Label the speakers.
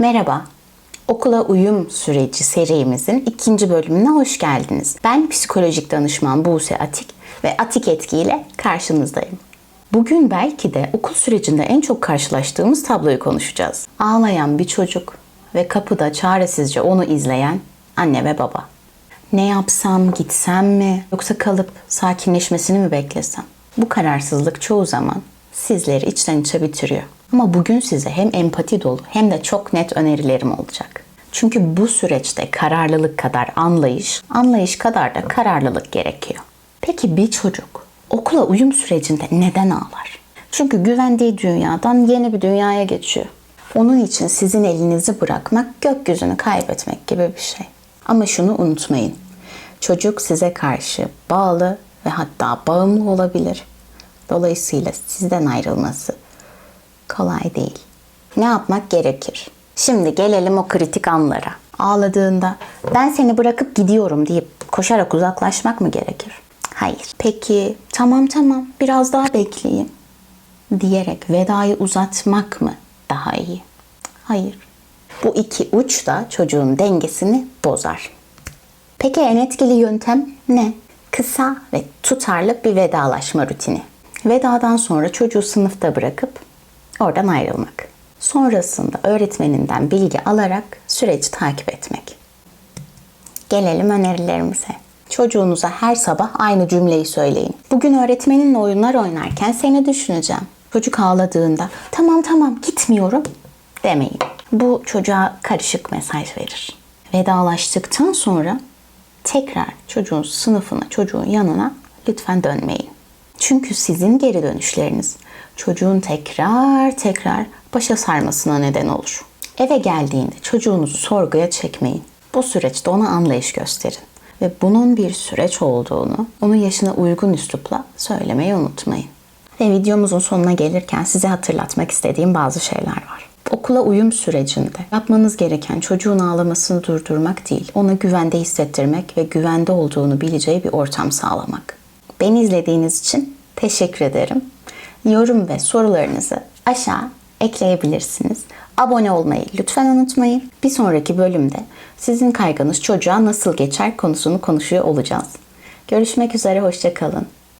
Speaker 1: Merhaba. Okula uyum süreci serimizin ikinci bölümüne hoş geldiniz. Ben psikolojik danışman Buse Atik ve Atik Etki ile karşınızdayım. Bugün belki de okul sürecinde en çok karşılaştığımız tabloyu konuşacağız. Ağlayan bir çocuk ve kapıda çaresizce onu izleyen anne ve baba. Ne yapsam, gitsem mi yoksa kalıp sakinleşmesini mi beklesem? Bu kararsızlık çoğu zaman sizleri içten içe bitiriyor. Ama bugün size hem empati dolu hem de çok net önerilerim olacak. Çünkü bu süreçte kararlılık kadar anlayış, anlayış kadar da kararlılık gerekiyor. Peki bir çocuk okula uyum sürecinde neden ağlar? Çünkü güvendiği dünyadan yeni bir dünyaya geçiyor. Onun için sizin elinizi bırakmak gökyüzünü kaybetmek gibi bir şey. Ama şunu unutmayın. Çocuk size karşı bağlı ve hatta bağımlı olabilir. Dolayısıyla sizden ayrılması kolay değil. Ne yapmak gerekir? Şimdi gelelim o kritik anlara. Ağladığında ben seni bırakıp gidiyorum deyip koşarak uzaklaşmak mı gerekir? Hayır. Peki tamam tamam biraz daha bekleyin diyerek vedayı uzatmak mı daha iyi? Hayır. Bu iki uç da çocuğun dengesini bozar. Peki en etkili yöntem ne? Kısa ve tutarlı bir vedalaşma rutini. Vedadan sonra çocuğu sınıfta bırakıp oradan ayrılmak. Sonrasında öğretmeninden bilgi alarak süreci takip etmek. Gelelim önerilerimize. Çocuğunuza her sabah aynı cümleyi söyleyin. Bugün öğretmeninle oyunlar oynarken seni düşüneceğim. Çocuk ağladığında tamam tamam gitmiyorum demeyin. Bu çocuğa karışık mesaj verir. Vedalaştıktan sonra tekrar çocuğun sınıfına, çocuğun yanına lütfen dönmeyin. Çünkü sizin geri dönüşleriniz çocuğun tekrar tekrar başa sarmasına neden olur. Eve geldiğinde çocuğunuzu sorguya çekmeyin. Bu süreçte ona anlayış gösterin. Ve bunun bir süreç olduğunu onun yaşına uygun üslupla söylemeyi unutmayın. Ve videomuzun sonuna gelirken size hatırlatmak istediğim bazı şeyler var. Okula uyum sürecinde yapmanız gereken çocuğun ağlamasını durdurmak değil, ona güvende hissettirmek ve güvende olduğunu bileceği bir ortam sağlamak. Beni izlediğiniz için teşekkür ederim. Yorum ve sorularınızı aşağı ekleyebilirsiniz. Abone olmayı lütfen unutmayın. Bir sonraki bölümde sizin kaygınız çocuğa nasıl geçer konusunu konuşuyor olacağız. Görüşmek üzere, hoşçakalın.